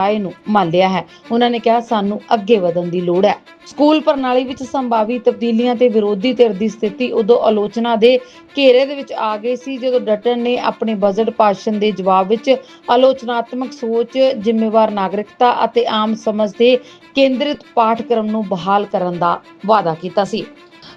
ਰਾਏ ਨੂੰ ਮੰਨ ਲਿਆ ਹੈ। ਉਹਨਾਂ ਨੇ ਕਿਹਾ, ਸਾਨੂੰ ਅੱਗੇ ਵਧਣ ਦੀ ਲੋੜ ਹੈ। ਸਕੂਲ ਪ੍ਰਣਾਲੀ ਵਿੱਚ ਸੰਭਾਵੀ ਤਬਦੀਲੀਆਂ ਤੇ ਵਿਰੋਧੀ ਧਿਰ ਦੀ ਸਥਿਤੀ ਉਦੋਂ ਆਲੋਚਨਾ ਦੇ ਘੇਰੇ ਦੇ ਵਿੱਚ ਆ ਗਈ ਸੀ, ਜਦੋਂ ਡਟਨ ਨੇ ਆਪਣੇ ਬਜਟ ਭਾਸ਼ਣ ਦੇ ਜਵਾਬ ਵਿੱਚ ਆਲੋਚਨਾਤਮਕ ਸੋਚ, ਜ਼ਿੰਮੇਵਾਰ ਨਾਗਰਿਕਤਾ ਅਤੇ ਆਮ ਸਮਝ ਤੇ ਕੇਂਦਰਿਤ ਪਾਠਕ੍ਰਮ ਨੂੰ ਬਹਾਲ ਕਰਨ ਦਾ ਵਾਅਦਾ ਕੀਤਾ ਸੀ।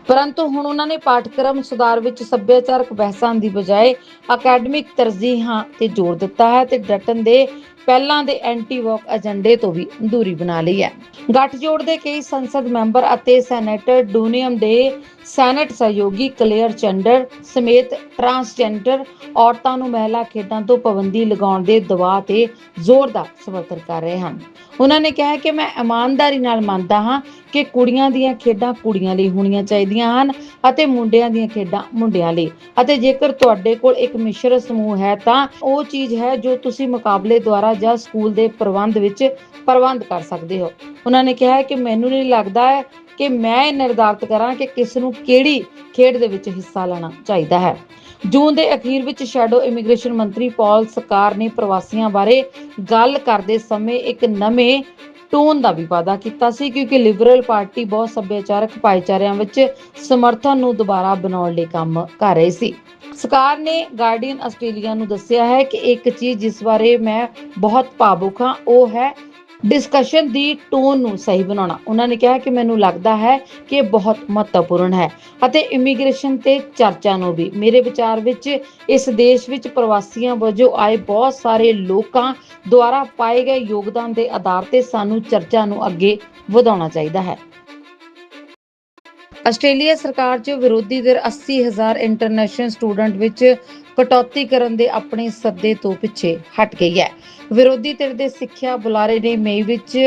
ਪਰੰਤੂ ਹੁਣ ਉਹਨਾਂ ਨੇ ਪਾਠਕ੍ਰਮ ਸੁਧਾਰ ਵਿੱਚ ਸੱਭਿਆਚਾਰਕ ਬਹਿਸਾਂ ਦੀ ਬਜਾਏ ਅਕੈਡਮਿਕ ਤਰਜੀਹਾਂ ਤੇ ਜ਼ੋਰ ਦਿੱਤਾ ਹੈ ਤੇ ਡਟਨ ਦੇ ਪਹਿਲਾਂ ਦੇ ਐਂਟੀ ਵਰਕ ਏਜੰਡੇ ਤੋਂ ਵੀ ਦੂਰੀ ਬਣਾ ਲਈ ਹੈ। ਗੱਠਜੋੜ ਦੇ ਕਈ ਸੰਸਦ ਮੈਂਬਰ ਅਤੇ ਸੈਨੇਟਰ ਡੂਨੀਅਮ ਦੇ ਸੈਨੇਟ ਸਹਿਯੋਗੀ ਕਲੀਅਰ ਚੰਡਰ ਸਮੇਤ ਟਰਾਂਸਜੈਂਡਰ ਔਰਤਾਂ ਨੂੰ ਮਹਿਲਾ ਖੇਡਾਂ ਤੋਂ ਪਾਬੰਦੀ ਲਗਾਉਣ ਦੇ ਦਬਾਅ ਤੇ ਜ਼ੋਰਦਾਰ ਸਮਰਥਨ ਕਰ ਰਹੇ ਹਨ। ਉਹਨਾਂ ਨੇ ਕਿਹਾ ਕਿ ਮੈਂ ਇਮਾਨਦਾਰੀ ਨਾਲ ਮੰਨਦਾ ਹਾਂ ਕਿ ਕੁੜੀਆਂ ਦੀਆਂ ਖੇਡਾਂ ਕੁੜੀਆਂ ਲਈ ਹੋਣੀਆਂ ਚਾਹੀਦੀਆਂ ਹਨ ਅਤੇ ਮੁੰਡਿਆਂ ਦੀਆਂ ਖੇਡਾਂ ਮੁੰਡਿਆਂ ਲਈ। ਅਤੇ ਜੇਕਰ ਤੁਹਾਡੇ ਕੋਲ ਇੱਕ ਮਿਸ਼ਰ ਸਮੂਹ ਹੈ ਤਾਂ ਉਹ ਚੀਜ਼ ਹੈ ਜੋ ਤੁਸੀਂ ਮੁਕਾਬਲੇ ਦੁਆਰਾ ਜਾਂ ਸਕੂਲ ਦੇ ਪ੍ਰਬੰਧ ਵਿੱਚ ਪ੍ਰਬੰਧ ਕਰ ਸਕਦੇ ਹੋ। ਉਹਨਾਂ ਨੇ ਕਿਹਾ ਕਿ ਮੈਨੂੰ ਨਹੀਂ ਲੱਗਦਾ ਹੈ ਕਿ ਮੈਂ ਇਹ ਨਿਰਧਾਰਤ ਕਰਾਂ ਕਿ ਕਿਸ ਨੂੰ ਕਿਹੜੀ ਖੇਡ ਦੇ ਵਿੱਚ ਹਿੱਸਾ ਲੈਣਾ ਚਾਹੀਦਾ ਹੈ। ਜੂਨ ਦੇ ਅਖੀਰ ਵਿੱਚ ਸ਼ੈਡੋ ਇਮੀਗ੍ਰੇਸ਼ਨ ਮੰਤਰੀ ਪੌਲ ਸਕਾਰ ਨੇ ਪ੍ਰਵਾਸੀਆਂ ਬਾਰੇ ਗੱਲ ਕਰਦੇ ਸਮੇਂ ਇੱਕ ਨਵੇਂ ਟੋਨ ਦਾ ਵੀ ਵਾਅਦਾ ਕੀਤਾ ਸੀ ਕਿਉਂਕਿ ਲਿਬਰਲ ਪਾਰਟੀ ਬਹੁਤ ਸੱਭਿਆਚਾਰਕ ਭਾਈਚਾਰਿਆਂ ਵਿੱਚ ਸਮਰਥਨ ਨੂੰ ਦੁਬਾਰਾ ਬਣਾਉਣ ਲਈ ਕੰਮ ਕਰ ਰਹੀ ਸੀ। ਸਰਕਾਰ ਨੇ ਗਾਰਡੀਅਨ ਆਸਟ੍ਰੇਲੀਆ ਨੂੰ ਦੱਸਿਆ ਹੈ ਕਿ ਇੱਕ ਚੀਜ਼ ਜਿਸ ਬਾਰੇ ਮੈਂ ਬਹੁਤ ਭਾਵੁਕ ਹਾਂ, ਉਹ ਹੈ ਡਿਸਕਸ਼ਨ ਦੀ ਟੋਨ ਨੂੰ ਸਹੀ ਬਣਾਉਣਾ। ਉਹਨਾਂ ਨੇ ਕਿਹਾ ਕਿ ਮੈਨੂੰ ਲੱਗਦਾ ਹੈ ਕਿ ਇਹ ਬਹੁਤ ਮਹੱਤਵਪੂਰਨ ਹੈ ਅਤੇ ਇਮੀਗ੍ਰੇਸ਼ਨ ਤੇ ਚਰਚਾ ਨੂੰ ਵੀ। ਮੇਰੇ ਵਿਚਾਰ ਵਿੱਚ ਇਸ ਦੇਸ਼ ਵਿੱਚ ਪ੍ਰਵਾਸੀਆਂ ਵਜੋਂ ਆਏ ਬਹੁਤ ਸਾਰੇ ਲੋਕਾਂ ਦੁਆਰਾ ਪਾਏ ਗਏ ਯੋਗਦਾਨ ਦੇ ਆਧਾਰ ਤੇ ਸਾਨੂੰ ਚਰਚਾ ਨੂੰ ਅੱਗੇ ਵਧਾਉਣਾ ਚਾਹੀਦਾ ਹੈ। ਆਸਟ੍ਰੇਲੀਆ ਸਰਕਾਰ 'ਚ ਵਿਰੋਧੀ ਧਿਰ 80000 ਇੰਟਰਨੈਸ਼ਨਲ ਸਟੂਡੈਂਟ ਵਿੱਚ ਕਟੌਤੀ ਕਰਨ ਦੇ ਆਪਣੇ ਸੱਦੇ ਤੋਂ ਪਿੱਛੇ ਹਟ ਗਈ ਹੈ। ਵਿਰੋਧੀ ਧਿਰ ਦੇ ਸਿੱਖਿਆ ਬੁਲਾਰੇ ਨੇ ਮਈ ਵਿੱਚ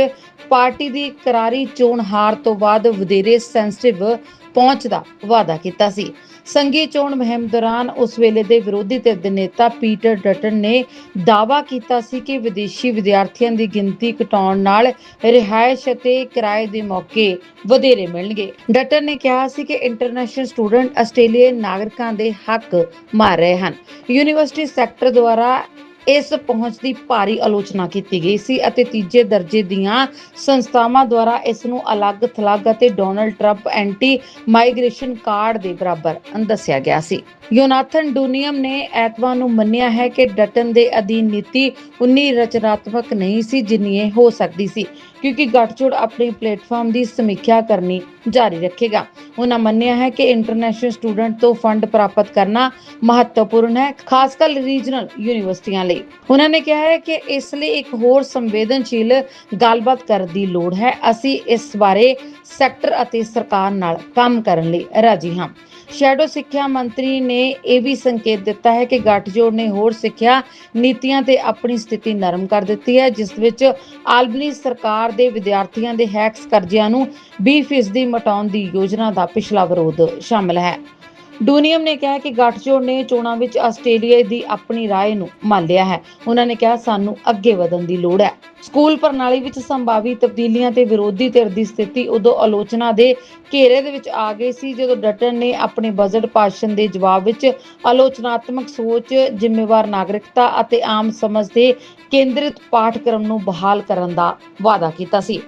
ਪਾਰਟੀ ਦੀ ਕਰਾਰੀ ਚੋਣ ਹਾਰ ਤੋਂ ਬਾਅਦ ਵਧੇਰੇ ਸੈਂਸਿਟਿਵ ਪਹੁੰਚ ਦਾ ਵਾਅਦਾ ਕੀਤਾ ਸੀ। ਸੰਘੀ ਚੋਣ ਮੁਹਿੰਮ ਦੌਰਾਨ ਉਸ ਵੇਲੇ ਦੇ ਵਿਰੋਧੀ ਧਿਰ ਦੇ ਨੇਤਾ ਪੀਟਰ ਡਟਨ ਨੇ ਦਾਅਵਾ ਕੀਤਾ ਸੀ ਕਿ ਵਿਦੇਸ਼ੀ ਵਿਦਿਆਰਥੀਆਂ ਦੀ ਗਿਣਤੀ ਘਟਾਉਣ ਨਾਲ ਰਿਹਾਇਸ਼ ਅਤੇ ਕਿਰਾਏ ਦੇ ਮੌਕੇ ਵਧੇਰੇ ਮਿਲਣਗੇ। ਡਟਨ ਨੇ ਕਿਹਾ ਸੀ ਕਿ ਇੰਟਰਨੈਸ਼ਨਲ ਸਟੂਡੈਂਟ ਆਸਟ੍ਰੇਲੀਅਨ ਨਾਗਰਿਕਾਂ ਦੇ ਹੱਕ ਮਾਰ ਰਹੇ ਹਨ। ਯੂਨੀਵਰਸਿਟੀ ਸੈਕਟਰ ਦੁਆਰਾ ਇਸ ਪਹੁੰਚ ਦੀ ਭਾਰੀ ਆਲੋਚਨਾ ਕੀਤੀ ਗਈ ਸੀ ਅਤੇ ਤੀਜੇ ਦਰਜੇ ਦੀਆਂ ਸੰਸਥਾਵਾਂ ਦੁਆਰਾ ਇਸ ਨੂੰ ਅਲੱਗ-ਥਲੱਗ ਅਤੇ Donald Trump anti migration card ਦੇ ਬਰਾਬਰ ਦੱਸਿਆ ਗਿਆ ਸੀ। ਯੋਨਾਥਨ ਡੂਨੀਅਮ ਨੇ ਐਤਵਾਰ ਨੂੰ ਮੰਨਿਆ ਹੈ ਕਿ ਡਟਨ ਦੇ ਅਧੀਨ ਨੀਤੀ ਉਨੀ ਰਚਨਾਤਮਕ ਨਹੀਂ ਸੀ ਜਿੰਨੀ ਇਹ ਹੋ ਸਕਦੀ ਸੀ, ਕਿਉਂਕਿ ਗੱਠਜੋੜ ਆਪਣੀ ਪਲੇਟਫਾਰਮ ਦੀ ਸਮੀਖਿਆ ਕਰਨੀ ਜਾਰੀ ਰੱਖੇਗਾ। ਉਹਨਾਂ ਮੰਨਿਆ ਹੈ ਕਿ ਇੰਟਰਨੈਸ਼ਨਲ ਸਟੂਡੈਂਟ ਤੋਂ ਫੰਡ ਪ੍ਰਾਪਤ ਕਰਨਾ ਮਹੱਤਵਪੂਰਨ ਹੈ, ਖਾਸ ਕਰ ਰੀਜਨਲ ਯੂਨੀਵਰਸਿਟੀਆਂ ਲਈ। ਉਹਨਾਂ ਨੇ ਕਿਹਾ ਹੈ ਕਿ ਇਸ ਲਈ ਇੱਕ ਹੋਰ ਸੰਵੇਦਨਸ਼ੀਲ ਗੱਲਬਾਤ ਕਰਨ ਦੀ ਲੋੜ ਹੈ। ਅਸੀਂ ਇਸ ਬਾਰੇ ਸੈਕਟਰ ਅਤੇ ਸਰਕਾਰ ਨਾਲ ਕੰਮ ਕਰਨ ਲਈ ਰਾਜੀ ਹਾਂ। ਸ਼ੈਡੋ ਸਿੱਖਿਆ ਮੰਤਰੀ ਨੇ ਇਹ ਵੀ ਸੰਕੇਤ ਦਿੱਤਾ ਹੈ ਕਿ ਗੱਠਜੋੜ ਨੇ ਹੋਰ ਸਿੱਖਿਆ ਨੀਤੀਆਂ ਤੇ ਆਪਣੀ ਸਥਿਤੀ ਨਰਮ ਕਰ ਦਿੱਤੀ ਹੈ, ਜਿਸ ਵਿੱਚ ਆਲਬਨੀ ਸਰਕਾਰ ਦੇ ਵਿਦਿਆਰਥੀਆਂ ਦੇ ਹੈਕਸ ਕਰਜ਼ਿਆਂ ਨੂੰ 20% ਮਟਾਉਣ ਦੀ ਯੋਜਨਾ ਦਾ ਪਿਛਲਾ ਵਿਰੋਧ ਸ਼ਾਮਲ ਹੈ। ਡੂਨੀਅਮ ਨੇ ਕਿਹਾ ਕਿ ਗੱਠਜੋੜ ਨੇ ਚੋਣਾਂ ਵਿੱਚ ਆਸਟ੍ਰੇਲੀਆ ਦੀ ਆਪਣੀ ਰਾਏ ਨੂੰ ਮੰਨ ਲਿਆ ਹੈ। ਉਹਨਾਂ ਨੇ ਕਿਹਾ, ਸਾਨੂੰ ਅੱਗੇ ਵਧਣ ਦੀ ਲੋੜ ਹੈ। ਸਕੂਲ ਪ੍ਰਣਾਲੀ ਵਿੱਚ ਸੰਭਾਵੀ ਤਬਦੀਲੀਆਂ ਤੇ ਵਿਰੋਧੀ ਧਿਰ ਦੀ ਸਥਿਤੀ ਉਦੋਂ ਆਲੋਚਨਾ ਦੇ ਘੇਰੇ ਦੇ ਵਿੱਚ ਆ ਗਈ ਸੀ, ਜਦੋਂ ਡਟਨ ਨੇ ਆਪਣੇ ਬਜਟ ਭਾਸ਼ਣ ਦੇ ਜਵਾਬ ਵਿੱਚ ਆਲੋਚਨਾਤਮਕ ਸੋਚ, ਜ਼ਿੰਮੇਵਾਰ ਨਾਗਰਿਕਤਾ ਅਤੇ ਆਮ ਸਮਝ ਦੇ ਕੇਂਦਰਿਤ ਪਾਠਕ੍ਰਮ ਨੂੰ ਬਹਾਲ ਕਰਨ ਦਾ ਵਾਅਦਾ ਕੀਤਾ ਸੀ।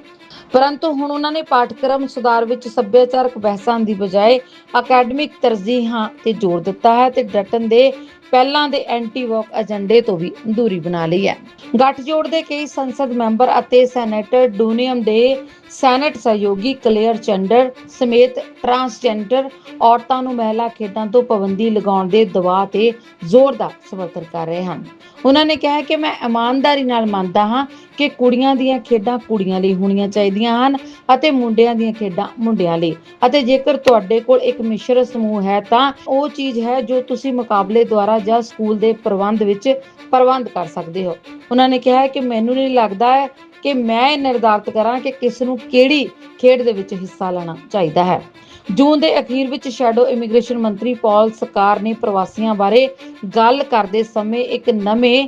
ਪਰੰਤੂ ਹੁਣ ਉਹਨਾਂ ਨੇ ਪਾਠਕ੍ਰਮ ਸੁਧਾਰ ਵਿੱਚ ਸੱਭਿਆਚਾਰਕ ਬਹਿਸਾਂ ਦੀ ਬਜਾਏ ਅਕੈਡਮਿਕ ਤਰਜੀਹਾਂ ਤੇ ਜ਼ੋਰ ਦਿੱਤਾ ਹੈ ਤੇ ਡਟਨ ਦੇ ਪਹਿਲਾਂ ਦੇ ਐਂਟੀ ਵਰਕ ਏਜੰਡੇ ਤੋਂ ਵੀ ਦੂਰੀ ਬਣਾ ਲਈ ਹੈ। ਗੱਠਜੋੜ ਦੇ ਕਈ ਸੰਸਦ ਮੈਂਬਰ ਅਤੇ ਸੈਨੇਟਰ ਡੂਨੀਅਮ ਦੇ ਸੈਨੇਟ ਸਹਿਯੋਗੀ ਕਲੀਅਰ ਚੰਡਰ ਸਮੇਤ ਟਰਾਂਸਜੈਂਡਰ ਔਰਤਾਂ ਨੂੰ ਮਹਿਲਾ ਖੇਡਾਂ ਤੋਂ ਪਾਬੰਦੀ ਲਗਾਉਣ ਦੇ ਦਬਾਅ ਤੇ ਜ਼ੋਰਦਾਰ ਸਮਰਥਨ ਕਰ ਰਹੇ ਹਨ। ਉਹਨਾਂ ਨੇ ਕਿਹਾ ਕਿ ਮੈਂ ਇਮਾਨਦਾਰੀ ਨਾਲ ਮੰਨਦਾ ਹਾਂ ਕਿ ਕੁੜੀਆਂ ਦੀਆਂ ਖੇਡਾਂ ਕੁੜੀਆਂ ਲਈ ਹੋਣੀਆਂ ਚਾਹੀਦੀਆਂ ਹਨ ਅਤੇ ਮੁੰਡਿਆਂ ਦੀਆਂ ਖੇਡਾਂ ਮੁੰਡਿਆਂ ਲਈ। ਅਤੇ ਜੇਕਰ ਤੁਹਾਡੇ ਕੋਲ ਇੱਕ ਮਿਸ਼ਰ ਸਮੂਹ ਹੈ ਤਾਂ ਉਹ ਚੀਜ਼ ਹੈ ਜੋ ਤੁਸੀਂ ਮੁਕਾਬਲੇ ਦੁਆਰਾ ਜਾਂ ਸਕੂਲ ਦੇ ਪ੍ਰਬੰਧ ਵਿੱਚ ਪ੍ਰਬੰਧ ਕਰ ਸਕਦੇ ਹੋ। ਉਹਨਾਂ ਨੇ ਕਿਹਾ ਕਿ ਮੈਨੂੰ ਨਹੀਂ ਲੱਗਦਾ ਹੈ ਕਿ ਮੈਂ ਇਹ ਨਿਰਧਾਰਤ ਕਰਾਂ ਕਿ ਕਿਸ ਨੂੰ ਕਿਹੜੀ ਖੇਡ ਦੇ ਵਿੱਚ ਹਿੱਸਾ ਲੈਣਾ ਚਾਹੀਦਾ ਹੈ। ਜੂਨ ਦੇ ਅਖੀਰ ਵਿੱਚ ਸ਼ੈਡੋ ਇਮੀਗ੍ਰੇਸ਼ਨ ਮੰਤਰੀ ਪੌਲ ਸਕਾਰ ਨੇ ਪ੍ਰਵਾਸੀਆਂ ਬਾਰੇ ਗੱਲ ਕਰਦੇ ਸਮੇਂ ਇੱਕ ਨਵੇਂ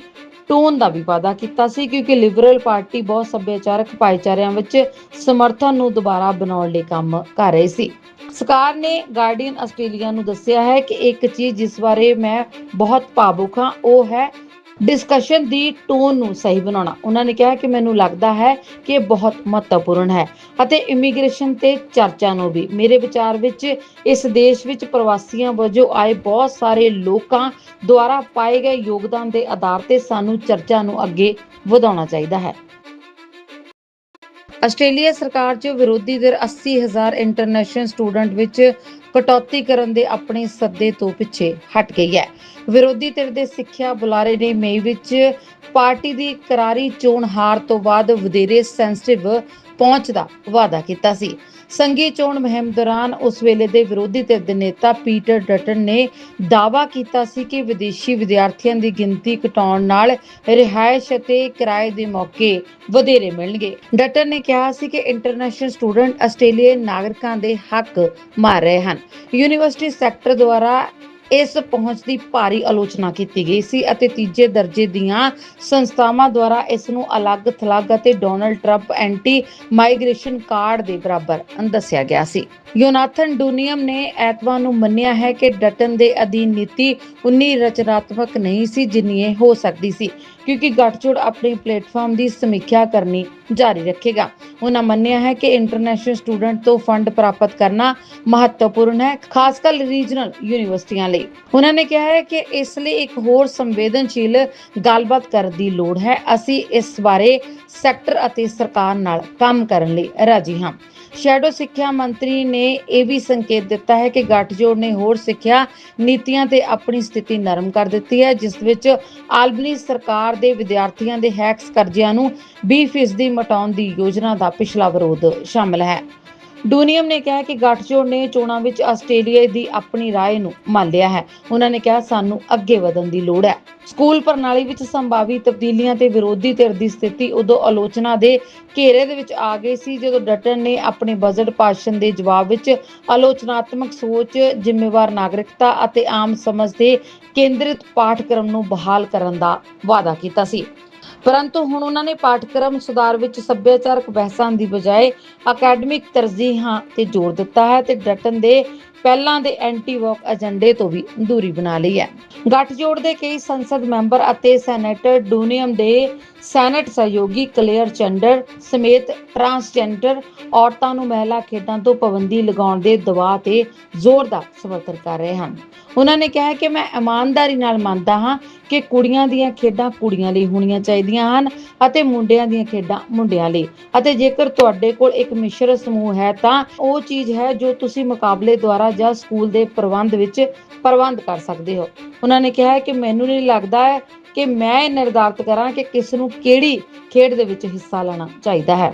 ਟੋਨ ਦਾ ਵੀ ਵਾਅਦਾ ਕੀਤਾ ਸੀ, ਕਿਉਂਕਿ ਲਿਬਰਲ ਪਾਰਟੀ ਬਹੁਤ ਸੱਭਿਆਚਾਰਕ ਭਾਈਚਾਰਿਆਂ ਵਿੱਚ ਸਮਰਥਨ ਨੂੰ ਦੁਬਾਰਾ ਬਣਾਉਣ ਲਈ ਕੰਮ ਕਰ ਰਹੀ ਸੀ। ਸਰਕਾਰ ਨੇ ਗਾਰਡੀਅਨ ਆਸਟ੍ਰੇਲੀਆ ਨੂੰ ਦੱਸਿਆ ਹੈ ਕਿ ਇੱਕ ਚੀਜ਼ ਜਿਸ ਬਾਰੇ ਮੈਂ ਬਹੁਤ ਭਾਵੁਕ ਹਾਂ, ਉਹ ਹੈ ਡਿਸਕਸ਼ਨ ਦੀ ਟੋਨ ਨੂੰ ਸਹੀ ਬਣਾਉਣਾ। ਉਹਨਾਂ ਨੇ ਕਿਹਾ ਕਿ ਮੈਨੂੰ ਲੱਗਦਾ ਹੈ ਕਿ ਇਹ ਬਹੁਤ ਮਹੱਤਵਪੂਰਨ ਹੈ ਅਤੇ ਇਮੀਗ੍ਰੇਸ਼ਨ ਤੇ ਚਰਚਾ ਨੂੰ ਵੀ। ਮੇਰੇ ਵਿਚਾਰ ਵਿੱਚ ਇਸ ਦੇਸ਼ ਵਿੱਚ ਪ੍ਰਵਾਸੀਆਂ ਵਜੋਂ ਆਏ ਬਹੁਤ ਸਾਰੇ ਲੋਕਾਂ ਦੁਆਰਾ ਪਾਏ ਗਏ ਯੋਗਦਾਨ ਦੇ ਆਧਾਰ ਤੇ ਸਾਨੂੰ ਚਰਚਾ ਨੂੰ ਅੱਗੇ ਵਧਾਉਣਾ ਚਾਹੀਦਾ ਹੈ। ਆਸਟ੍ਰੇਲੀਆ ਸਰਕਾਰ 'ਚ ਵਿਰੋਧੀ ਧਿਰ 80000 ਇੰਟਰਨੈਸ਼ਨਲ ਸਟੂਡੈਂਟ ਵਿੱਚ ਕਟੌਤੀ ਕਰਨ ਦੇ ਆਪਣੇ ਸੱਦੇ ਤੋਂ ਪਿੱਛੇ ਹਟ ਗਈ ਹੈ। ਵਿਰੋਧੀ ਧਿਰ ਦੇ ਸਿੱਖਿਆ ਬੁਲਾਰੇ ਨੇ ਮਈ ਵਿੱਚ ਪਾਰਟੀ ਦੀ ਕਰਾਰੀ ਚੋਣ ਹਾਰ ਤੋਂ ਬਾਅਦ ਵਧੇਰੇ ਸੈਂਸਿਟਿਵ ਪਹੁੰਚ ਦਾ ਵਾਅਦਾ ਕੀਤਾ ਸੀ। ਸੰਘੀ ਚੋਣ ਮੁਹਿੰਮ ਦੌਰਾਨ ਉਸ ਵੇਲੇ ਦੇ ਵਿਰੋਧੀ ਧਿਰ ਦੇ ਨੇਤਾ ਪੀਟਰ ਡਟਨ ਨੇ ਦਾਅਵਾ ਕੀਤਾ ਸੀ ਕਿ ਵਿਦੇਸ਼ੀ ਵਿਦਿਆਰਥੀਆਂ ਦੀ ਗਿਣਤੀ ਘਟਾਉਣ ਨਾਲ ਰਿਹਾਇਸ਼ ਅਤੇ ਕਿਰਾਏ ਦੇ ਮੌਕੇ ਵਧੇਰੇ ਮਿਲਣਗੇ। ਡਟਨ ਨੇ ਕਿਹਾ ਸੀ ਕਿ ਇੰਟਰਨੈਸ਼ਨਲ ਸਟੂਡੈਂਟ ਆਸਟ੍ਰੇਲੀਅਨ ਨਾਗਰਿਕਾਂ ਦੇ ਹੱਕ ਮਾਰ ਰਹੇ ਹਨ। ਯੂਨੀਵਰਸਿਟੀ ਸੈਕਟਰ ਦੁਆਰਾ ਇਸ ਪਹੁੰਚ ਦੀ ਭਾਰੀ ਆਲੋਚਨਾ ਕੀਤੀ ਗਈ ਸੀ ਅਤੇ ਤੀਜੇ ਦਰਜੇ ਦੀਆਂ ਸੰਸਥਾਵਾਂ ਦੁਆਰਾ ਇਸ ਨੂੰ ਅਲੱਗ-ਥਲੱਗ ਅਤੇ Donald Trump anti migration card ਦੇ ਬਰਾਬਰ ਦੱਸਿਆ ਗਿਆ ਸੀ। ਯੋਨਾਥਨ ਡੂਨੀਅਮ ਨੇ ਐਤਵਾਰ ਨੂੰ ਮੰਨਿਆ ਹੈ ਕਿ ਡਟਨ ਦੇ ਅਧੀਨ ਨੀਤੀ ਉਨੀ ਰਚਨਾਤਮਕ ਨਹੀਂ ਸੀ ਜਿੰਨੀ ਇਹ ਹੋ ਸਕਦੀ ਸੀ। ਕਿਉਂਕਿ ਗੱਠਜੋੜ ਆਪਣੀ ਪਲੇਟਫਾਰਮ ਦੀ ਸਮੀਖਿਆ ਕਰਨੀ ਜਾਰੀ ਰੱਖੇਗਾ। ਉਹਨਾਂ ਮੰਨਿਆ ਹੈ ਕਿ ਇੰਟਰਨੈਸ਼ਨਲ ਸਟੂਡੈਂਟ ਤੋਂ ਫੰਡ ਪ੍ਰਾਪਤ ਕਰਨਾ ਮਹੱਤਵਪੂਰਨ ਹੈ, ਖਾਸ ਕਰ ਰੀਜਨਲ ਯੂਨੀਵਰਸਿਟੀਆਂ ਲਈ। ਉਹਨਾਂ ਨੇ ਕਿਹਾ ਹੈ ਕਿ ਇਸ ਲਈ ਇੱਕ ਹੋਰ ਸੰਵੇਦਨਸ਼ੀਲ ਗੱਲਬਾਤ ਕਰਨ ਦੀ ਲੋੜ ਹੈ। ਅਸੀਂ ਇਸ ਬਾਰੇ ਸੈਕਟਰ ਅਤੇ ਸਰਕਾਰ ਨਾਲ ਕੰਮ ਕਰਨ ਲਈ ਰਾਜੀ ਹਾਂ। ਸ਼ੈਡੋ ਸਿੱਖਿਆ ਮੰਤਰੀ ਨੇ ਇਹ ਵੀ ਸੰਕੇਤ ਦਿੱਤਾ ਹੈ ਕਿ ਗੱਠਜੋੜ ਨੇ ਹੋਰ ਸਿੱਖਿਆ ਨੀਤੀਆਂ ਤੇ ਆਪਣੀ ਸਥਿਤੀ ਨਰਮ ਕਰ ਦਿੱਤੀ ਹੈ, ਜਿਸ ਵਿੱਚ ਆਲਬਨੀ ਸਰਕਾਰ ਦੇ ਵਿਦਿਆਰਥੀਆਂ ਦੇ ਹੈਕਸ ਕਰਜ਼ਿਆਂ ਨੂੰ 20% ਦੀ ਮਟਾਉਣ ਦੀ ਯੋਜਨਾ ਦਾ ਪਿਛਲਾ ਵਿਰੋਧ ਸ਼ਾਮਲ ਹੈ। ਡੂਨੀਅਮ ਨੇ ਕਿਹਾ ਕਿ ਗੱਠਜੋੜ ਨੇ ਚੋਣਾਂ ਵਿੱਚ ਆਸਟ੍ਰੇਲੀਆ ਦੀ ਆਪਣੀ ਰਾਏ ਨੂੰ ਮੰਨ ਲਿਆ ਹੈ। ਉਹਨਾਂ ਨੇ ਕਿਹਾ, ਸਾਨੂੰ ਅੱਗੇ ਵਧਣ ਦੀ ਲੋੜ ਹੈ। ਸਕੂਲ ਪ੍ਰਣਾਲੀ ਵਿੱਚ ਸੰਭਾਵੀ ਤਬਦੀਲੀਆਂ ਤੇ ਵਿਰੋਧੀ ਧਿਰ ਦੀ ਸਥਿਤੀ ਉਦੋਂ ਆਲੋਚਨਾ ਦੇ ਘੇਰੇ ਦੇ ਵਿੱਚ ਆ ਗਈ ਸੀ, ਜਦੋਂ ਡਟਨ ਨੇ ਆਪਣੇ ਬਜਟ ਭਾਸ਼ਣ ਦੇ ਜਵਾਬ ਵਿੱਚ ਆਲੋਚਨਾਤਮਕ ਸੋਚ, ਜ਼ਿੰਮੇਵਾਰ ਨਾਗਰਿਕਤਾ ਅਤੇ ਆਮ ਸਮਝ ਦੇ ਕੇਂਦਰਿਤ ਪਾਠਕ੍ਰਮ ਨੂੰ ਬਹਾਲ ਕਰਨ ਦਾ ਵਾਅਦਾ ਕੀਤਾ ਸੀ। ਪਰੰਤੂ ਹੁਣ ਉਹਨਾਂ ਨੇ ਪਾਠਕ੍ਰਮ ਸੁਧਾਰ ਵਿੱਚ ਸੱਭਿਆਚਾਰਕ ਬਹਿਸਾਂ ਦੀ ਬਜਾਏ ਅਕੈਡਮਿਕ ਤਰਜੀਹਾਂ ਤੇ ਜ਼ੋਰ ਦਿੱਤਾ ਹੈ ਤੇ ਡਟਨ ਦੇ ਪਹਿਲਾਂ ਦੇ ਐਂਟੀ ਵਰਕ ਏਜੰਡੇ ਤੋਂ ਵੀ ਦੂਰੀ ਬਣਾ ਲਈ ਹੈ। ਗੱਠਜੋੜ ਦੇ ਕਈ ਸੰਸਦ ਮੈਂਬਰ ਅਤੇ ਸੈਨੇਟਰ ਡੂਨੀਅਮ ਦੇ ਸੈਨੇਟ ਸਹਿਯੋਗੀ ਕਲੇਅਰ ਚੰਡਰ ਸਮੇਤ ਟਰਾਂਸਜੈਂਡਰ ਔਰਤਾਂ ਨੂੰ ਮਹਿਲਾ ਖੇਡਾਂ ਤੋਂ ਪਾਬੰਦੀ ਲਗਾਉਣ ਦੇ ਦਬਾਅ ਤੇ ਜ਼ੋਰਦਾਰ ਸਮਰਥਨ ਕਰ ਰਹੇ ਹਨ। ਉਹਨਾਂ ਨੇ ਕਿਹਾ ਕਿ ਮੈਂ ਇਮਾਨਦਾਰੀ ਨਾਲ ਮੰਨਦਾ ਹਾਂ ਕਿ ਕੁੜੀਆਂ ਦੀਆਂ ਖੇਡਾਂ ਕੁੜੀਆਂ ਲਈ ਹੋਣੀਆਂ ਚਾਹੀਦੀਆਂ ਹਨ ਅਤੇ ਮੁੰਡਿਆਂ ਦੀਆਂ ਖੇਡਾਂ ਮੁੰਡਿਆਂ ਲਈ। ਅਤੇ ਜੇਕਰ ਤੁਹਾਡੇ ਕੋਲ ਇੱਕ ਮਿਸ਼ਰ ਸਮੂਹ ਹੈ ਤਾਂ ਉਹ ਚੀਜ਼ ਹੈ ਜੋ ਤੁਸੀਂ ਮੁਕਾਬਲੇ ਦੁਆਰਾ ਜਾਂ ਸਕੂਲ ਦੇ ਪ੍ਰਬੰਧ ਵਿੱਚ ਪ੍ਰਬੰਧ ਕਰ ਸਕਦੇ ਹੋ। ਉਹਨਾਂ ਨੇ ਕਿਹਾ ਕਿ ਮੈਨੂੰ ਨਹੀਂ ਲੱਗਦਾ ਹੈ ਕਿ ਮੈਂ ਇਹ ਨਿਰਧਾਰਤ ਕਰਾਂ ਕਿ ਕਿਸ ਨੂੰ ਕਿਹੜੀ ਖੇਡ ਦੇ ਵਿੱਚ ਹਿੱਸਾ ਲੈਣਾ ਚਾਹੀਦਾ ਹੈ।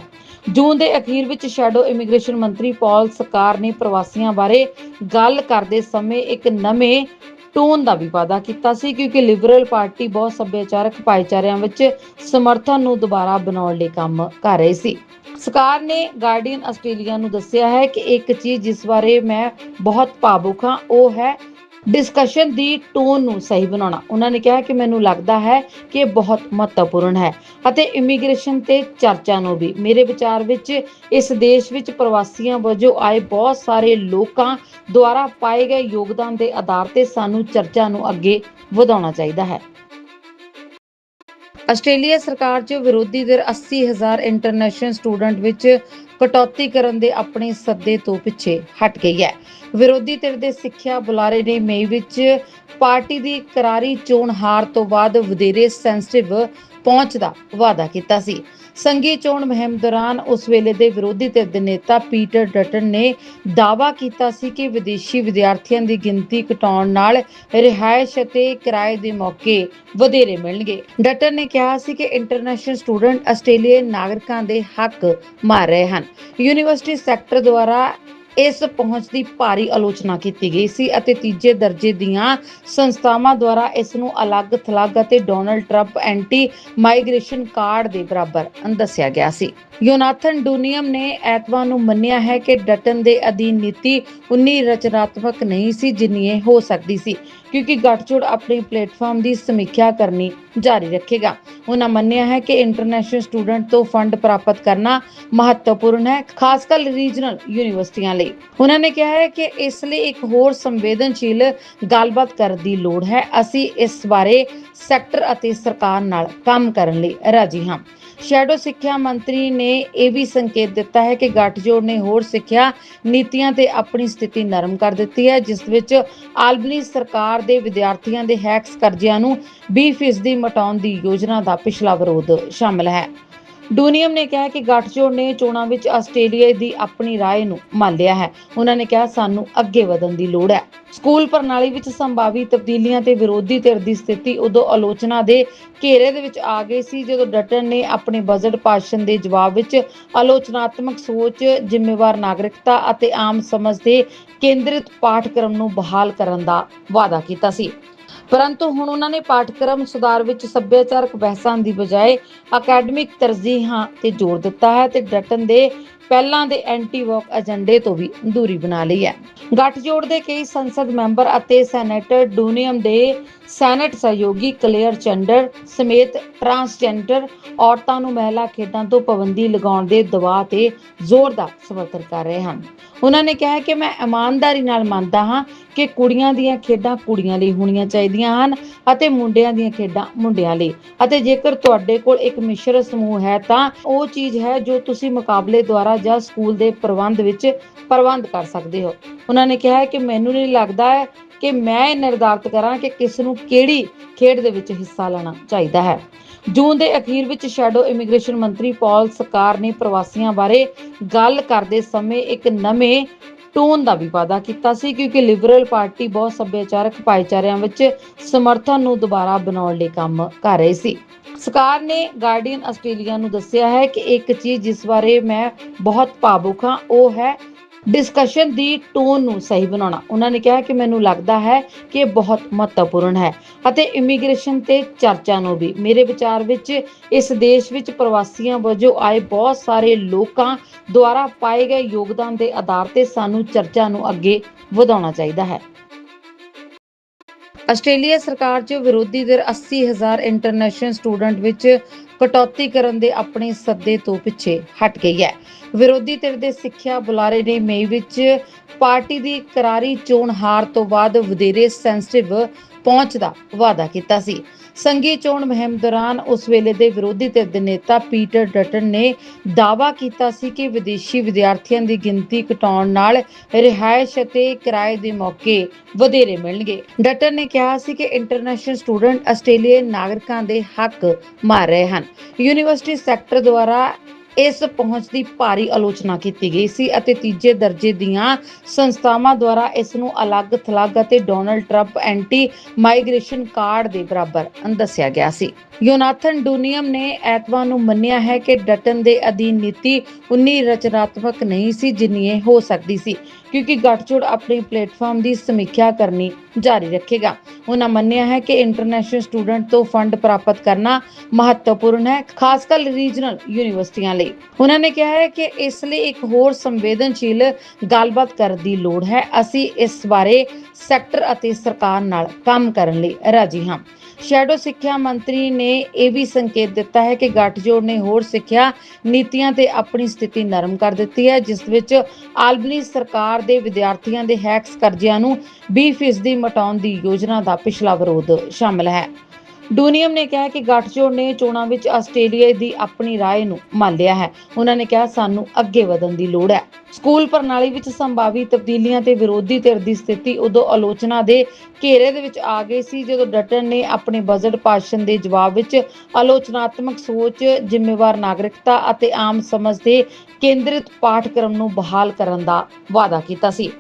ਜੂਨ ਦੇ ਅਖੀਰ ਵਿੱਚ ਸ਼ੈਡੋ ਇਮੀਗ੍ਰੇਸ਼ਨ ਮੰਤਰੀ ਪੌਲ ਸਕਾਰ ਨੇ ਪ੍ਰਵਾਸੀਆਂ ਬਾਰੇ ਗੱਲ ਕਰਦੇ ਸਮੇਂ ਇੱਕ ਨਵੇਂ ਟੋਨ ਦਾ ਵੀ ਵਾਅਦਾ ਕੀਤਾ ਸੀ ਕਿਉਂਕਿ ਲਿਬਰਲ ਪਾਰਟੀ ਬਹੁਤ ਸੱਭਿਆਚਾਰਕ ਭਾਈਚਾਰਿਆਂ ਵਿੱਚ ਸਮਰਥਨ ਨੂੰ ਦੁਬਾਰਾ ਬਣਾਉਣ ਲਈ ਕੰਮ ਕਰ ਰਹੀ ਸੀ। ਸਰਕਾਰ ਨੇ ਗਾਰਡੀਅਨ ਆਸਟ੍ਰੇਲੀਆ ਨੂੰ ਦੱਸਿਆ ਹੈ ਕਿ ਇੱਕ ਚੀਜ਼ ਜਿਸ ਬਾਰੇ ਮੈਂ ਬਹੁਤ ਭਾਵੁਕ ਹਾਂ, ਉਹ ਹੈ ਡਿਸਕਸ਼ਨ ਦੀ ਟੋਨ ਨੂੰ ਸਹੀ ਬਣਾਉਣਾ। ਉਹਨਾਂ ਨੇ ਕਿਹਾ ਕਿ ਮੈਨੂੰ ਲੱਗਦਾ ਹੈ ਕਿ ਇਹ ਬਹੁਤ ਮਹੱਤਵਪੂਰਨ ਹੈ ਅਤੇ ਇਮੀਗ੍ਰੇਸ਼ਨ ਤੇ ਚਰਚਾ ਨੂੰ ਵੀ। ਮੇਰੇ ਵਿਚਾਰ ਵਿੱਚ ਇਸ ਦੇਸ਼ ਵਿੱਚ ਪ੍ਰਵਾਸੀਆਂ ਵਜੋਂ ਆਏ ਬਹੁਤ ਸਾਰੇ ਲੋਕਾਂ ਦੁਆਰਾ ਪਾਏ ਗਏ ਯੋਗਦਾਨ ਦੇ ਆਧਾਰ ਤੇ ਸਾਨੂੰ ਚਰਚਾ ਨੂੰ ਅੱਗੇ ਵਧਾਉਣਾ ਚਾਹੀਦਾ ਹੈ। ਆਸਟ੍ਰੇਲੀਆ ਸਰਕਾਰ 'ਚ ਵਿਰੋਧੀ ਧਿਰ 80000 ਇੰਟਰਨੈਸ਼ਨਲ ਸਟੂਡੈਂਟ ਵਿੱਚ ਕਟੌਤੀ ਕਰਨ ਦੇ ਆਪਣੇ ਸੱਦੇ ਤੋਂ ਪਿੱਛੇ ਹਟ ਗਈ ਹੈ। ਵਿਰੋਧੀ ਧਿਰ ਦੇ ਸਿੱਖਿਆ ਬੁਲਾਰੇ ਨੇ ਮਈ ਵਿੱਚ ਪਾਰਟੀ ਦੀ ਕਰਾਰੀ ਚੋਣ ਹਾਰ ਤੋਂ ਬਾਅਦ ਵਧੇਰੇ ਸੈਂਸਿਟਿਵ ਪਹੁੰਚ ਦਾ ਵਾਅਦਾ ਕੀਤਾ ਸੀ। ਸੰਘੀ ਚੋਣ ਮੁਹਿੰਮ ਦੌਰਾਨ ਉਸ ਵੇਲੇ ਦੇ ਵਿਰੋਧੀ ਧਿਰ ਦੇ ਨੇਤਾ ਪੀਟਰ ਡਟਨ ਨੇ ਦਾਅਵਾ ਕੀਤਾ ਸੀ ਕਿ ਵਿਦੇਸ਼ੀ ਵਿਦਿਆਰਥੀਆਂ ਦੀ ਗਿਣਤੀ ਘਟਾਉਣ ਨਾਲ ਰਿਹਾਇਸ਼ ਅਤੇ ਕਿਰਾਏ ਦੇ ਮੌਕੇ ਵਧੇਰੇ ਮਿਲਣਗੇ। ਡਟਨ ਨੇ ਕਿਹਾ ਸੀ ਕਿ ਇੰਟਰਨੈਸ਼ਨਲ ਸਟੂਡੈਂਟ ਆਸਟ੍ਰੇਲੀਅਨ ਨਾਗਰਿਕਾਂ ਦੇ ਹੱਕ ਮਾਰ ਰਹੇ ਹਨ। ਯੂਨੀਵਰਸਿਟੀ ਸੈਕਟਰ ਦੁਆਰਾ ਇਸ ਪਹੁੰਚ ਦੀ ਭਾਰੀ ਆਲੋਚਨਾ ਕੀਤੀ ਗਈ ਸੀ ਅਤੇ ਤੀਜੇ ਦਰਜੇ ਦੀਆਂ ਸੰਸਥਾਵਾਂ ਦੁਆਰਾ ਇਸ ਨੂੰ ਅਲੱਗ-ਥਲੱਗ ਅਤੇ Donald Trump anti migration card ਦੇ ਬਰਾਬਰ ਦੱਸਿਆ ਗਿਆ ਸੀ। ਯੋਨਾਥਨ ਡੂਨੀਅਮ ਨੇ ਐਤਵਾਰ ਨੂੰ ਮੰਨਿਆ ਹੈ ਕਿ ਡਟਨ ਦੇ ਅਧੀਨ ਨੀਤੀ ਉਨੀ ਰਚਨਾਤਮਕ ਨਹੀਂ ਸੀ ਜਿੰਨੀ ਇਹ ਹੋ ਸਕਦੀ ਸੀ, ਕਿਉਂਕਿ ਗੱਠਜੋੜ ਆਪਣੀ ਪਲੇਟਫਾਰਮ ਦੀ ਸਮੀਖਿਆ ਕਰਨੀ ਜਾਰੀ ਰੱਖੇਗਾ। ਉਹਨਾਂ ਮੰਨਿਆ ਹੈ ਕਿ ਇੰਟਰਨੈਸ਼ਨਲ ਸਟੂਡੈਂਟ ਤੋਂ ਫੰਡ ਪ੍ਰਾਪਤ ਕਰਨਾ ਮਹੱਤਵਪੂਰਨ ਹੈ, ਖਾਸ ਕਰ ਰੀਜਨਲ ਯੂਨੀਵਰਸਿਟੀਆਂ ਲਈ। ਲਈ ਉਹਨਾਂ ਨੇ ਕਿਹਾ ਹੈ ਕਿ ਇਸ ਲਈ ਇੱਕ ਹੋਰ ਸੰਵੇਦਨਸ਼ੀਲ ਗੱਲਬਾਤ ਕਰਨ ਦੀ ਲੋੜ ਹੈ। ਅਸੀਂ ਇਸ ਬਾਰੇ ਸੈਕਟਰ ਅਤੇ ਸਰਕਾਰ ਨਾਲ ਕੰਮ ਕਰਨ ਲਈ ਰਾਜੀ ਹਾਂ। ਸ਼ੈਡੋ ਸਿੱਖਿਆ ਮੰਤਰੀ ਨੇ ਇਹ ਵੀ ਸੰਕੇਤ ਦਿੱਤਾ ਹੈ ਕਿ ਗੱਠਜੋੜ ਨੇ ਹੋਰ ਸਿੱਖਿਆ ਨੀਤੀਆਂ ਤੇ ਆਪਣੀ ਸਥਿਤੀ ਨਰਮ ਕਰ ਦਿੱਤੀ ਹੈ, ਜਿਸ ਵਿੱਚ ਆਲਬਨੀ ਸਰਕਾਰ ਦੇ ਵਿਦਿਆਰਥੀਆਂ ਦੇ ਹੈਕਸ ਕਰਜ਼ਿਆਂ ਨੂੰ 20% ਮਟਾਉਣ ਦੀ ਯੋਜਨਾ ਦਾ ਪਿਛਲਾ ਵਿਰੋਧ ਸ਼ਾਮਲ ਹੈ। ਡੂਨੀਅਮ ਨੇ ਕਿਹਾ ਕਿ ਗੱਠਜੋੜ ਨੇ ਚੋਣਾਂ ਵਿੱਚ ਆਸਟ੍ਰੇਲੀਆ ਦੀ ਆਪਣੀ ਰਾਏ ਨੂੰ ਮੰਨ ਲਿਆ ਹੈ। ਉਹਨਾਂ ਨੇ ਕਿਹਾ, ਸਾਨੂੰ ਅੱਗੇ ਵਧਣ ਦੀ ਲੋੜ ਹੈ। ਸਕੂਲ ਪ੍ਰਣਾਲੀ ਵਿੱਚ ਸੰਭਾਵੀ ਤਬਦੀਲੀਆਂ ਤੇ ਵਿਰੋਧੀ ਧਿਰ ਦੀ ਸਥਿਤੀ ਉਦੋਂ ਆਲੋਚਨਾ ਦੇ ਘੇਰੇ ਦੇ ਵਿੱਚ ਆ ਗਈ ਸੀ, ਜਦੋਂ ਡਟਨ ਨੇ ਆਪਣੇ ਬਜਟ ਭਾਸ਼ਣ ਦੇ ਜਵਾਬ ਵਿੱਚ ਆਲੋਚਨਾਤਮਕ ਸੋਚ, ਜ਼ਿੰਮੇਵਾਰ ਨਾਗਰਿਕਤਾ ਅਤੇ ਆਮ ਸਮਝ ਦੇ ਕੇਂਦਰਿਤ ਪਾਠਕ੍ਰਮ ਨੂੰ ਬਹਾਲ ਕਰਨ ਦਾ ਵਾਅਦਾ ਕੀਤਾ ਸੀ। ਪਰੰਤੂ ਹੁਣ ਉਹਨਾਂ ਨੇ ਪਾਠਕ੍ਰਮ ਸੁਧਾਰ ਵਿੱਚ ਸੱਭਿਆਚਾਰਕ ਬਹਿਸਾਂ ਦੀ ਬਜਾਏ ਅਕੈਡਮਿਕ ਤਰਜੀਹਾਂ ਤੇ ਜ਼ੋਰ ਦਿੱਤਾ ਹੈ ਤੇ ਡਟਨ ਦੇ ਪਹਿਲਾਂ ਦੇ ਐਂਟੀ ਵਰਕ ਏਜੰਡੇ ਤੋਂ ਵੀ ਦੂਰੀ ਬਣਾ ਲਈ ਹੈ। ਗੱਠਜੋੜ ਦੇ ਕਈ ਸੰਸਦ ਮੈਂਬਰ ਅਤੇ ਸੈਨੇਟਰ ਡੂਨੀਅਮ ਦੇ ਸੈਨੇਟ ਸਹਿਯੋਗੀ ਕਲੇਅਰ ਚੰਡਰ ਸਮੇਤ ਟਰਾਂਸਜੈਂਡਰ ਔਰਤਾਂ ਨੂੰ ਮਹਿਲਾ ਖੇਡਾਂ ਤੋਂ ਪਾਬੰਦੀ ਲਗਾਉਣ ਦੇ ਦਬਾਅ ਤੇ ਜ਼ੋਰਦਾਰ ਸਮਰਥਨ ਕਰ ਰਹੇ ਹਨ। ਉਹਨਾਂ ਨੇ ਕਿਹਾ ਕਿ ਮੈਂ ਇਮਾਨਦਾਰੀ ਨਾਲ ਮੰਨਦਾ ਹਾਂ ਕਿ ਕੁੜੀਆਂ ਦੀਆਂ ਖੇਡਾਂ ਕੁੜੀਆਂ ਲਈ ਹੋਣੀਆਂ ਚਾਹੀਦੀਆਂ ਹਨ ਅਤੇ ਮੁੰਡਿਆਂ ਦੀਆਂ ਖੇਡਾਂ ਮੁੰਡਿਆਂ ਲਈ। ਅਤੇ ਜੇਕਰ ਤੁਹਾਡੇ ਕੋਲ ਇੱਕ ਮਿਸ਼ਰ ਸਮੂਹ ਹੈ ਤਾਂ ਉਹ ਚੀਜ਼ ਹੈ ਜੋ ਤੁਸੀਂ ਮੁਕਾਬਲੇ ਦੁਆਰਾ ਜਾਂ ਸਕੂਲ ਦੇ ਪ੍ਰਬੰਧ ਵਿੱਚ ਪ੍ਰਬੰਧ ਕਰ ਸਕਦੇ ਹੋ। ਉਹਨਾਂ ਨੇ ਕਿਹਾ ਕਿ ਮੈਨੂੰ ਨਹੀਂ ਲੱਗਦਾ ਹੈ ਕਿ ਮੈਂ ਇਹ ਨਿਰਧਾਰਤ ਕਰਾਂ ਕਿ ਕਿਸ ਨੂੰ ਕਿਹੜੀ ਖੇਡ ਦੇ ਵਿੱਚ ਹਿੱਸਾ ਲੈਣਾ ਚਾਹੀਦਾ ਹੈ। ਜੂਨ ਦੇ ਅਖੀਰ ਵਿੱਚ ਸ਼ੈਡੋ ਇਮੀਗ੍ਰੇਸ਼ਨ ਮੰਤਰੀ ਪੌਲ ਸਕਾਰ ਨੇ ਪ੍ਰਵਾਸੀਆਂ ਬਾਰੇ ਗੱਲ ਕਰਦੇ ਸਮੇਂ ਇੱਕ ਨਵੇਂ ਟੋਨ ਦਾ ਵੀ ਵਾਅਦਾ ਕੀਤਾ ਸੀ, ਕਿਉਂਕਿ ਲਿਬਰਲ ਪਾਰਟੀ ਬਹੁਤ ਸੱਭਿਆਚਾਰਕ ਭਾਈਚਾਰਿਆਂ ਵਿੱਚ ਸਮਰਥਨ ਨੂੰ ਦੁਬਾਰਾ ਬਣਾਉਣ ਲਈ ਕੰਮ ਕਰ ਰਹੀ ਸੀ। ਸਰਕਾਰ ਨੇ ਗਾਰਡੀਅਨ ਆਸਟ੍ਰੇਲੀਆ ਨੂੰ ਦੱਸਿਆ ਹੈ ਕਿ ਇੱਕ ਚੀਜ਼ ਜਿਸ ਬਾਰੇ ਮੈਂ ਬਹੁਤ ਭਾਵੁਕ ਹਾਂ, ਉਹ ਹੈ ਡਿਸਕਸ਼ਨ ਦੀ ਟੋਨ ਨੂੰ ਸਹੀ ਬਣਾਉਣਾ। ਉਹਨਾਂ ਨੇ ਕਿਹਾ ਕਿ ਮੈਨੂੰ ਲੱਗਦਾ ਹੈ ਕਿ ਇਹ ਬਹੁਤ ਮਹੱਤਵਪੂਰਨ ਹੈ ਅਤੇ ਇਮੀਗ੍ਰੇਸ਼ਨ ਤੇ ਚਰਚਾ ਨੂੰ ਵੀ। ਮੇਰੇ ਵਿਚਾਰ ਵਿੱਚ ਇਸ ਦੇਸ਼ ਵਿੱਚ ਪ੍ਰਵਾਸੀਆਂ ਵਜੋਂ ਆਏ ਬਹੁਤ ਸਾਰੇ ਲੋਕਾਂ ਦੁਆਰਾ ਪਾਏ ਗਏ ਯੋਗਦਾਨ ਦੇ ਆਧਾਰ ਤੇ ਸਾਨੂੰ ਚਰਚਾ ਨੂੰ ਅੱਗੇ ਵਧਾਉਣਾ ਚਾਹੀਦਾ ਹੈ। ਆਸਟ੍ਰੇਲੀਆ ਸਰਕਾਰ 'ਚ ਵਿਰੋਧੀ ਧਿਰ 80000 ਇੰਟਰਨੈਸ਼ਨਲ ਸਟੂਡੈਂਟ ਵਿੱਚ ਕਟੌਤੀ ਕਰਨ ਦੇ ਆਪਣੇ ਸੱਦੇ ਤੋਂ ਪਿੱਛੇ ਹਟ ਗਈ ਹੈ। ਵਿਰੋਧੀ ਧਿਰ ਦੇ ਸਿੱਖਿਆ ਬੁਲਾਰੇ ਨੇ ਮਈ ਵਿੱਚ ਪਾਰਟੀ ਦੀ ਕਰਾਰੀ ਚੋਣ ਹਾਰ ਤੋਂ ਬਾਅਦ ਵਧੇਰੇ ਸੈਂਸਿਟਿਵ ਪਹੁੰਚ ਦਾ ਵਾਅਦਾ ਕੀਤਾ ਸੀ। ਸੰਘੀ ਚੋਣ ਮੁਹਿੰਮ ਦੌਰਾਨ ਉਸ ਵੇਲੇ ਦੇ ਵਿਰੋਧੀ ਧਿਰ ਦੇ ਨੇਤਾ ਪੀਟਰ ਡਟਨ ਨੇ ਦਾਅਵਾ ਕੀਤਾ ਸੀ ਕਿ ਵਿਦੇਸ਼ੀ ਵਿਦਿਆਰਥੀਆਂ ਦੀ ਗਿਣਤੀ ਘਟਾਉਣ ਨਾਲ ਰਿਹਾਇਸ਼ ਅਤੇ ਕਿਰਾਏ ਦੇ ਮੌਕੇ ਵਧੇਰੇ ਮਿਲਣਗੇ। ਡਟਨ ਨੇ ਕਿਹਾ ਸੀ ਕਿ ਇੰਟਰਨੈਸ਼ਨਲ ਸਟੂਡੈਂਟ ਆਸਟ੍ਰੇਲੀਅਨ ਨਾਗਰਿਕਾਂ ਦੇ ਹੱਕ ਮਾਰ ਰਹੇ ਹਨ। ਯੂਨੀਵਰਸਿਟੀ ਸੈਕਟਰ ਦੁਆਰਾ ਇਸ ਪਹੁੰਚ ਦੀ ਭਾਰੀ ਆਲੋਚਨਾ ਕੀਤੀ ਗਈ ਸੀ ਅਤੇ ਤੀਜੇ ਦਰਜੇ ਦੀਆਂ ਸੰਸਥਾਵਾਂ ਦੁਆਰਾ ਇਸ ਨੂੰ ਅਲੱਗ-ਥਲੱਗ ਅਤੇ Donald Trump anti migration card ਦੇ ਬਰਾਬਰ ਦੱਸਿਆ ਗਿਆ ਸੀ। ਯੋਨਾਥਨ ਡੂਨੀਅਮ ਨੇ ਐਤਵਾਰ ਨੂੰ ਮੰਨਿਆ ਹੈ ਕਿ ਡਟਨ ਦੇ ਅਧੀਨ ਨੀਤੀ ਉਨੀ ਰਚਨਾਤਮਕ ਨਹੀਂ ਸੀ ਜਿੰਨੀ ਇਹ ਹੋ ਸਕਦੀ ਸੀ। ਕਿਉਂਕਿ ਗੱਠਜੋੜ ਆਪਣੀ ਪਲੇਟਫਾਰਮ ਦੀ ਸਮੀਖਿਆ ਕਰਨੀ ਜਾਰੀ ਰੱਖੇਗਾ। ਉਹਨਾਂ ਮੰਨਿਆ ਹੈ ਕਿ ਇੰਟਰਨੈਸ਼ਨਲ ਸਟੂਡੈਂਟ ਤੋਂ ਫੰਡ ਪ੍ਰਾਪਤ ਕਰਨਾ ਮਹੱਤਵਪੂਰਨ ਹੈ, ਖਾਸ ਕਰ ਰੀਜਨਲ ਯੂਨੀਵਰਸਿਟੀਆਂ ਲਈ। ਉਹਨਾਂ ਨੇ ਕਿਹਾ ਹੈ ਕਿ ਇਸ ਲਈ ਇੱਕ ਹੋਰ ਸੰਵੇਦਨਸ਼ੀਲ ਗੱਲਬਾਤ ਕਰਨ ਦੀ ਲੋੜ ਹੈ। ਅਸੀਂ ਇਸ ਬਾਰੇ ਸੈਕਟਰ ਅਤੇ ਸਰਕਾਰ ਨਾਲ ਕੰਮ ਕਰਨ ਲਈ ਰਾਜੀ ਹਾਂ। ਸ਼ੈਡੋ ਸਿੱਖਿਆ ਮੰਤਰੀ ਨੇ ਇਹ ਵੀ ਸੰਕੇਤ ਦਿੱਤਾ ਹੈ ਕਿ ਗੱਠਜੋੜ ਨੇ ਹੋਰ ਸਿੱਖਿਆ ਨੀਤੀਆਂ ਤੇ ਆਪਣੀ ਸਥਿਤੀ ਨਰਮ ਕਰ ਦਿੱਤੀ ਹੈ, ਜਿਸ ਵਿੱਚ ਆਲਬਨੀ ਸਰਕਾਰ ਦੇ ਵਿਦਿਆਰਥੀਆਂ ਦੇ ਹੈਕਸ ਕਰਜ਼ਿਆਂ ਨੂੰ 20% ਮਟਾਉਣ ਦੀ ਯੋਜਨਾ ਦਾ ਪਿਛਲਾ ਵਿਰੋਧ ਸ਼ਾਮਲ ਹੈ। ਡੂਨੀਅਮ ਨੇ ਕਿਹਾ ਕਿ ਗੱਠਜੋੜ ਨੇ ਚੋਣਾਂ ਵਿੱਚ ਆਸਟ੍ਰੇਲੀਆ ਦੀ ਆਪਣੀ ਰਾਏ ਨੂੰ ਮੰਨ ਲਿਆ ਹੈ। ਉਹਨਾਂ ਨੇ ਕਿਹਾ, ਸਾਨੂੰ ਅੱਗੇ ਵਧਣ ਦੀ ਲੋੜ ਹੈ। ਸਕੂਲ ਪ੍ਰਣਾਲੀ ਵਿੱਚ ਸੰਭਾਵੀ ਤਬਦੀਲੀਆਂ ਤੇ ਵਿਰੋਧੀ ਧਿਰ ਦੀ ਸਥਿਤੀ ਉਦੋਂ ਆਲੋਚਨਾ ਦੇ ਘੇਰੇ ਦੇ ਵਿੱਚ ਆ ਗਈ ਸੀ, ਜਦੋਂ ਡਟਨ ਨੇ ਆਪਣੇ ਬਜਟ ਭਾਸ਼ਣ ਦੇ ਜਵਾਬ ਵਿੱਚ ਆਲੋਚਨਾਤਮਕ ਸੋਚ, ਜ਼ਿੰਮੇਵਾਰ ਨਾਗਰਿਕਤਾ ਅਤੇ ਆਮ ਸਮਝ ਦੇ ਕੇਂਦਰਿਤ ਪਾਠਕ੍ਰਮ ਨੂੰ ਬਹਾਲ ਕਰਨ ਦਾ ਵਾਅਦਾ ਕੀਤਾ ਸੀ।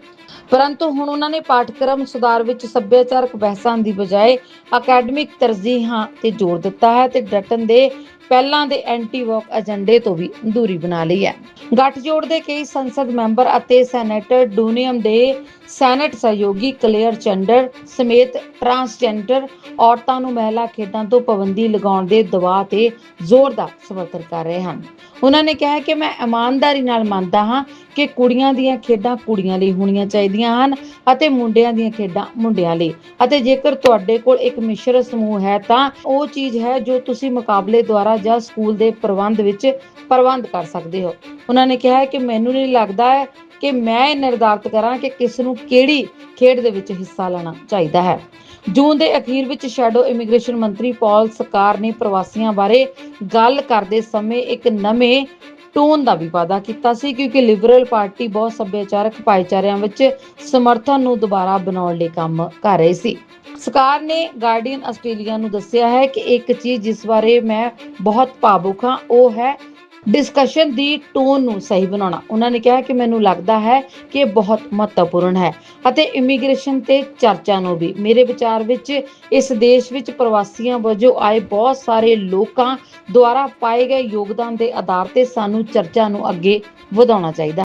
ਪਰੰਤੂ ਹੁਣ ਉਹਨਾਂ ਨੇ ਪਾਠਕ੍ਰਮ ਸੁਧਾਰ ਵਿੱਚ ਸੱਭਿਆਚਾਰਕ ਬਹਿਸਾਂ ਦੀ ਬਜਾਏ ਅਕੈਡਮਿਕ ਤਰਜੀਹਾਂ ਤੇ ਜ਼ੋਰ ਦਿੱਤਾ ਹੈ ਤੇ ਡਟਨ ਦੇ ਪਹਿਲਾਂ ਦੇ ਐਂਟੀ ਵਾਕ ਏਜੰਡੇ ਤੋਂ ਵੀ ਦੂਰੀ ਬਣਾ ਲਈ ਹੈ। ਗੱਠਜੋੜ ਦੇ ਕਈ ਸੰਸਦ ਮੈਂਬਰ ਅਤੇ ਸੈਨੇਟਰ ਡੂਨੀਅਮ ਦੇ ਸੈਨੇਟ ਸਹਿਯੋਗੀ ਕਲੇਅਰ ਚੰਡਰ ਸਮੇਤ ਟਰਾਂਸਜੈਂਡਰ ਔਰਤਾਂ ਨੂੰ ਮਹਿਲਾ ਖੇਡਾਂ ਤੋਂ ਪਾਬੰਦੀ ਲਗਾਉਣ ਦੇ ਦਬਾਅ ਤੇ ਜ਼ੋਰਦਾਰ ਸਮਰਥਨ ਕਰ ਰਹੇ ਹਨ। ਉਹਨਾਂ ਨੇ ਕਿਹਾ ਕਿ ਮੈਂ ਇਮਾਨਦਾਰੀ ਨਾਲ ਮੰਨਦਾ ਹਾਂ ਕਿ ਕੁੜੀਆਂ ਦੀਆਂ ਖੇਡਾਂ ਕੁੜੀਆਂ ਲਈ ਹੋਣੀਆਂ ਚਾਹੀਦੀਆਂ ਹਨ ਅਤੇ ਮੁੰਡਿਆਂ ਦੀਆਂ ਖੇਡਾਂ ਮੁੰਡਿਆਂ ਲਈ। ਅਤੇ ਜੇਕਰ ਤੁਹਾਡੇ ਕੋਲ ਇੱਕ ਮਿਸ਼ਰ ਸਮੂਹ ਹੈ ਤਾਂ ਉਹ ਚੀਜ਼ ਹੈ ਜੋ ਤੁਸੀਂ ਮੁਕਾਬਲੇ ਦੁਆਰਾ ਜਾਂ ਸਕੂਲ ਦੇ ਪ੍ਰਬੰਧ ਵਿੱਚ ਪ੍ਰਬੰਧ ਕਰ ਸਕਦੇ ਹੋ। ਉਹਨਾਂ ਨੇ ਕਿਹਾ ਕਿ ਮੈਨੂੰ ਨਹੀਂ ਲੱਗਦਾ ਹੈ ਕਿ ਮੈਂ ਇਹ ਨਿਰਧਾਰਤ ਕਰਾਂ ਕਿ ਕਿਸ ਨੂੰ ਕਿਹੜੀ ਖੇਡ ਦੇ ਵਿੱਚ ਹਿੱਸਾ ਲੈਣਾ ਚਾਹੀਦਾ ਹੈ। ਜੂਨ ਦੇ ਅਖੀਰ ਵਿੱਚ ਸ਼ੈਡੋ ਇਮੀਗ੍ਰੇਸ਼ਨ ਮੰਤਰੀ ਪੌਲ ਸਕਾਰ ਨੇ ਪ੍ਰਵਾਸੀਆਂ ਬਾਰੇ ਗੱਲ ਕਰਦੇ ਸਮੇਂ ਇੱਕ ਨਵੇਂ ਟੋਨ ਦਾ ਵੀ ਵਾਅਦਾ ਕੀਤਾ ਸੀ ਕਿਉਂਕਿ ਲਿਬਰਲ ਪਾਰਟੀ ਬਹੁਤ ਸੱਭਿਆਚਾਰਕ ਭਾਈਚਾਰਿਆਂ ਵਿੱਚ ਸਮਰਥਨ ਨੂੰ ਦੁਬਾਰਾ ਬਣਾਉਣ ਲਈ ਕੰਮ ਕਰ ਰਹੀ ਸੀ। ਸਰਕਾਰ ਨੇ ਗਾਰਡੀਅਨ ਆਸਟ੍ਰੇਲੀਆ ਨੂੰ ਦੱਸਿਆ ਹੈ ਕਿ ਇੱਕ ਚੀਜ਼ ਜਿਸ ਬਾਰੇ ਮੈਂ ਬਹੁਤ ਭਾਵੁਕ ਹਾਂ, ਉਹ ਹੈ ਡਿਸਕਸ਼ਨ ਦੀ ਟੋਨ ਨੂੰ ਸਹੀ ਬਣਾਉਣਾ। ਉਹਨਾਂ ਨੇ ਕਿਹਾ ਕਿ ਮੈਨੂੰ ਲੱਗਦਾ ਹੈ ਕਿ ਇਹ ਬਹੁਤ ਮਹੱਤਵਪੂਰਨ ਹੈ ਅਤੇ ਇਮੀਗ੍ਰੇਸ਼ਨ ਤੇ ਚਰਚਾ ਨੂੰ ਵੀ। ਮੇਰੇ ਵਿਚਾਰ ਵਿੱਚ ਇਸ ਦੇਸ਼ ਵਿੱਚ ਪ੍ਰਵਾਸੀਆਂ ਵਜੋਂ ਆਏ ਬਹੁਤ ਸਾਰੇ ਲੋਕਾਂ ਦੁਆਰਾ ਪਾਏ ਗਏ ਯੋਗਦਾਨ ਦੇ ਆਧਾਰ ਤੇ ਸਾਨੂੰ ਚਰਚਾ ਨੂੰ ਅੱਗੇ ਵਧਾਉਣਾ ਚਾਹੀਦਾ